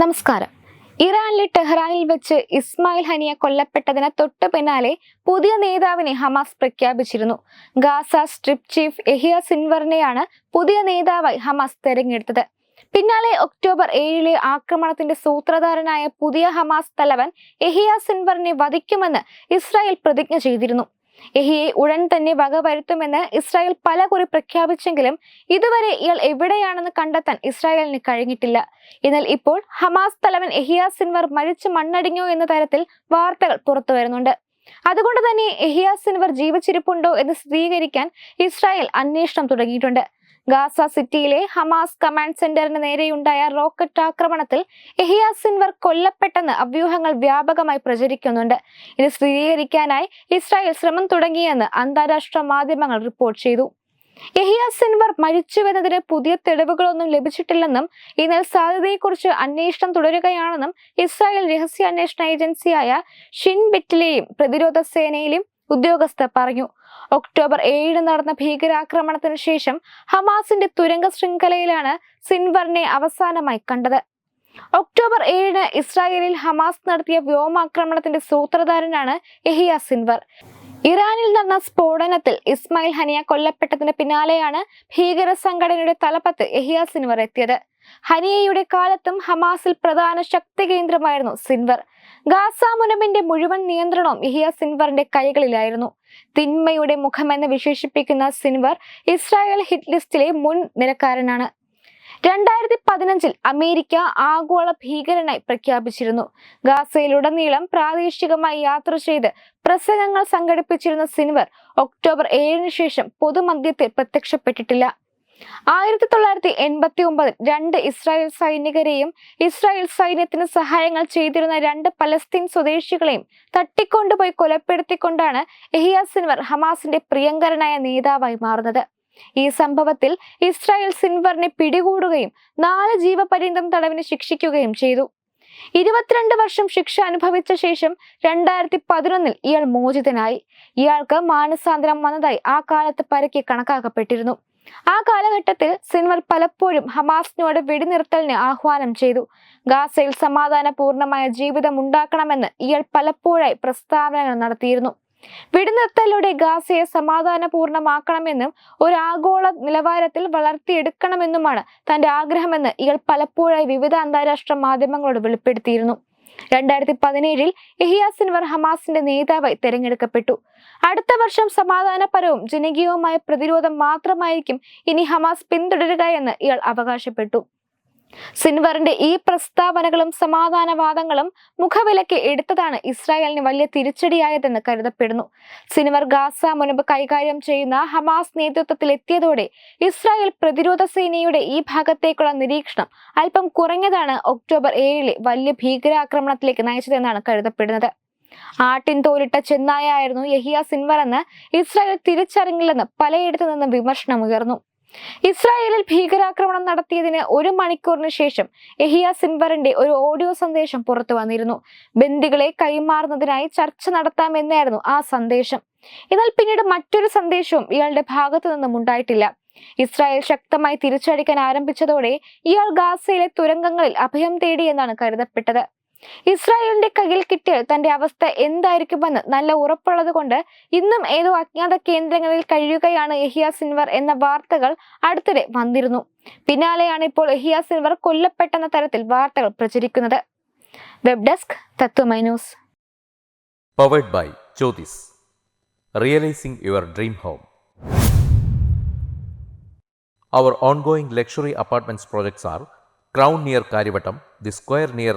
നമസ്കാരം ഇറാനിലെ ടെഹ്റാനിൽ വെച്ച് ഇസ്മായിൽ ഹനിയ കൊല്ലപ്പെട്ടതിന് തൊട്ടു പിന്നാലെ പുതിയ നേതാവിനെ ഹമാസ് പ്രഖ്യാപിച്ചിരുന്നു ഗാസ സ്ട്രിപ്പ് ചീഫ് എഹിയ സിൻവറിനെയാണ് പുതിയ നേതാവായി ഹമാസ് തെരഞ്ഞെടുത്തത് പിന്നാലെ ഒക്ടോബർ ഏഴിലെ ആക്രമണത്തിന്റെ സൂത്രധാരനായ പുതിയ ഹമാസ് തലവൻ എഹിയ സിൻവറിനെ വധിക്കുമെന്ന് ഇസ്രായേൽ പ്രതിജ്ഞ ചെയ്തിരുന്നു യഹിയെ ഉടൻ തന്നെ വകവരുത്തുമെന്ന് ഇസ്രായേൽ പലകുറി പ്രഖ്യാപിച്ചെങ്കിലും ഇതുവരെ ഇയാൾ എവിടെയാണെന്ന് കണ്ടെത്താൻ ഇസ്രായേലിന് കഴിഞ്ഞിട്ടില്ല എന്നാൽ ഇപ്പോൾ ഹമാസ് തലവൻ എഹിയ സിൻവർ മരിച്ചു മണ്ണടിഞ്ഞോ എന്ന തരത്തിൽ വാർത്തകൾ പുറത്തു വരുന്നുണ്ട് അതുകൊണ്ട് തന്നെ എഹിയ സിൻവർ ജീവിച്ചിരിപ്പുണ്ടോ എന്ന് സ്ഥിരീകരിക്കാൻ ഇസ്രായേൽ അന്വേഷണം തുടങ്ങിയിട്ടുണ്ട് ഗാസ സിറ്റിയിലെ ഹമാസ് കമാൻഡ് സെന്ററിന് നേരെയുണ്ടായ റോക്കറ്റ് ആക്രമണത്തിൽ എഹിയ സിൻവർ കൊല്ലപ്പെട്ടെന്ന് അഭ്യൂഹങ്ങൾ വ്യാപകമായി പ്രചരിക്കുന്നുണ്ട് ഇത് സ്ഥിരീകരിക്കാനായി ഇസ്രായേൽ ശ്രമം തുടങ്ങിയെന്ന് അന്താരാഷ്ട്ര മാധ്യമങ്ങൾ റിപ്പോർട്ട് ചെയ്തു യഹിയ സിൻവർ മരിച്ചുവെന്നതിന് പുതിയ തെളിവുകളൊന്നും ലഭിച്ചിട്ടില്ലെന്നും എന്നാൽ സാധ്യതയെക്കുറിച്ച് അന്വേഷണം തുടരുകയാണെന്നും ഇസ്രായേൽ രഹസ്യാന്വേഷണ ഏജൻസിയായ ഷിൻബെറ്റിലെയും പ്രതിരോധ സേനയിലെയും ഉദ്യോഗസ്ഥർ പറഞ്ഞു ഒക്ടോബർ ഏഴിന് നടന്ന ഭീകരാക്രമണത്തിനു ശേഷം ഹമാസിന്റെ തുരങ്ക ശൃംഖലയിലാണ് സിൻവറിനെ അവസാനമായി കണ്ടത് ഒക്ടോബർ ഏഴിന് ഇസ്രായേലിൽ ഹമാസ് നടത്തിയ വ്യോമാക്രമണത്തിന്റെ സൂത്രധാരനാണ് എഹിയ സിൻവർ ഇറാനിൽ നടന്ന സ്ഫോടനത്തിൽ ഇസ്മായിൽ ഹനിയ കൊല്ലപ്പെട്ടതിന് പിന്നാലെയാണ് ഭീകര സംഘടനയുടെ തലപ്പത്ത് എഹിയ സിൻവർ എത്തിയത് ഹനിയയുടെ കാലത്തും ഹമാസിൽ പ്രധാന ശക്തി കേന്ദ്രമായിരുന്നു സിൻവർ ഗാസ മുനമിന്റെ മുഴുവൻ നിയന്ത്രണവും ഇഹിയ സിൻവറിന്റെ കൈകളിലായിരുന്നു തിന്മയുടെ മുഖമെന്ന് വിശേഷിപ്പിക്കുന്ന സിൻവർ ഇസ്രായേൽ ഹിറ്റ് ലിസ്റ്റിലെ മുൻ നിരക്കാരനാണ് രണ്ടായിരത്തി പതിനഞ്ചിൽ അമേരിക്ക ആഗോള ഭീകരനായി പ്രഖ്യാപിച്ചിരുന്നു ഗാസയിലുടനീളം പ്രാദേശികമായി യാത്ര ചെയ്ത് പ്രസംഗങ്ങൾ സംഘടിപ്പിച്ചിരുന്ന സിൻവർ ഒക്ടോബർ ഏഴിന് ശേഷം പൊതുമധ്യത്തിൽ പ്രത്യക്ഷപ്പെട്ടിട്ടില്ല ആയിരത്തി തൊള്ളായിരത്തി എൺപത്തി ഒമ്പത് രണ്ട് ഇസ്രായേൽ സൈനികരെയും ഇസ്രായേൽ സൈന്യത്തിന് സഹായങ്ങൾ ചെയ്തിരുന്ന രണ്ട് പലസ്തീൻ സ്വദേശികളെയും തട്ടിക്കൊണ്ടുപോയി കൊലപ്പെടുത്തിക്കൊണ്ടാണ് എഹിയ സിൻവർ ഹമാസിന്റെ പ്രിയങ്കരനായ നേതാവായി മാറുന്നത് ഈ സംഭവത്തിൽ ഇസ്രായേൽ സിൻവറിനെ പിടികൂടുകയും നാല് ജീവപര്യന്തം തടവിന് ശിക്ഷിക്കുകയും ചെയ്തു ഇരുപത്തിരണ്ട് വർഷം ശിക്ഷ അനുഭവിച്ച ശേഷം രണ്ടായിരത്തി പതിനൊന്നിൽ ഇയാൾ മോചിതനായി ഇയാൾക്ക് മാനസാന്തരം വന്നതായി ആ കാലത്ത് പരക്കെ കണക്കാക്കപ്പെട്ടിരുന്നു ആ കാലഘട്ടത്തിൽ സിൻവർ പലപ്പോഴും ഹമാസിനോട് വെടിനിർത്തലിന് ആഹ്വാനം ചെയ്തു ഗാസയിൽ സമാധാനപൂർണമായ ജീവിതം ഉണ്ടാക്കണമെന്ന് ഇയാൾ പലപ്പോഴായി പ്രസ്താവനകൾ നടത്തിയിരുന്നു വെടിനിർത്തലിലൂടെ ഗാസയെ സമാധാനപൂർണമാക്കണമെന്നും ഒരു ആഗോള നിലവാരത്തിൽ വളർത്തിയെടുക്കണമെന്നുമാണ് തന്റെ ആഗ്രഹമെന്ന് ഇയാൾ പലപ്പോഴായി വിവിധ അന്താരാഷ്ട്ര മാധ്യമങ്ങളോട് വെളിപ്പെടുത്തിയിരുന്നു രണ്ടായിരത്തി പതിനേഴിൽ യഹിയ സിൻവർ ഹമാസിന്റെ നേതാവായി തെരഞ്ഞെടുക്കപ്പെട്ടു അടുത്ത വർഷം സമാധാനപരവും ജനകീയവുമായ പ്രതിരോധം മാത്രമായിരിക്കും ഇനി ഹമാസ് പിന്തുടരുക എന്ന് ഇയാൾ അവകാശപ്പെട്ടു സിൻവറിന്റെ ഈ പ്രസ്താവനകളും സമാധാനവാദങ്ങളും മുഖവിലക്ക് എടുത്തതാണ് ഇസ്രായേലിന് വലിയ തിരിച്ചടിയായതെന്ന് കരുതപ്പെടുന്നു സിൻവർ ഗാസ മുൻപ് കൈകാര്യം ചെയ്യുന്ന ഹമാസ് നേതൃത്വത്തിലെത്തിയതോടെ ഇസ്രായേൽ പ്രതിരോധ സേനയുടെ ഈ ഭാഗത്തേക്കുള്ള നിരീക്ഷണം അല്പം കുറഞ്ഞതാണ് ഒക്ടോബർ ഏഴിലെ വലിയ ഭീകരാക്രമണത്തിലേക്ക് നയിച്ചതെന്നാണ് കരുതപ്പെടുന്നത് ആട്ടിൻ തോലിട്ട ചെന്നായായിരുന്നു യഹിയ സിൻവർ എന്ന് ഇസ്രായേൽ തിരിച്ചറിഞ്ഞില്ലെന്ന് പലയിടത്തു നിന്നും വിമർശനം ഉയർന്നു ഇസ്രായേലിൽ ഭീകരാക്രമണം നടത്തിയതിന് ഒരു മണിക്കൂറിന് ശേഷം എഹിയ സിൻവറിന്റെ ഒരു ഓഡിയോ സന്ദേശം പുറത്തു വന്നിരുന്നു ബന്ദികളെ കൈമാറുന്നതിനായി ചർച്ച നടത്താമെന്നായിരുന്നു ആ സന്ദേശം എന്നാൽ പിന്നീട് മറ്റൊരു സന്ദേശവും ഇയാളുടെ ഭാഗത്തു നിന്നും ഉണ്ടായിട്ടില്ല ഇസ്രായേൽ ശക്തമായി തിരിച്ചടിക്കാൻ ആരംഭിച്ചതോടെ ഇയാൾ ഗാസയിലെ തുരങ്കങ്ങളിൽ അഭയം തേടി എന്നാണ് കരുതപ്പെട്ടത് ഇസ്രായേലിന്റെ കയ്യിൽ കിട്ടിയാൽ തന്റെ അവസ്ഥ എന്തായിരിക്കുമെന്ന് നല്ല ഉറപ്പുള്ളത് കൊണ്ട് ഇന്നും ഏതോ അജ്ഞാത കേന്ദ്രങ്ങളിൽ കഴിയുകയാണ് എഹിയ സിൻവർ എന്ന വാർത്തകൾ അടുത്തിടെ വന്നിരുന്നു പിന്നാലെയാണ് ഇപ്പോൾ എഹിയ സിൻവർ കൊല്ലപ്പെട്ടെന്ന തരത്തിൽ വാർത്തകൾ പ്രചരിക്കുന്നത് web desk Tatwamayi news powered by Jyothis realising your dream home our ongoing luxury apartments projects are crown near Karyavattom the square near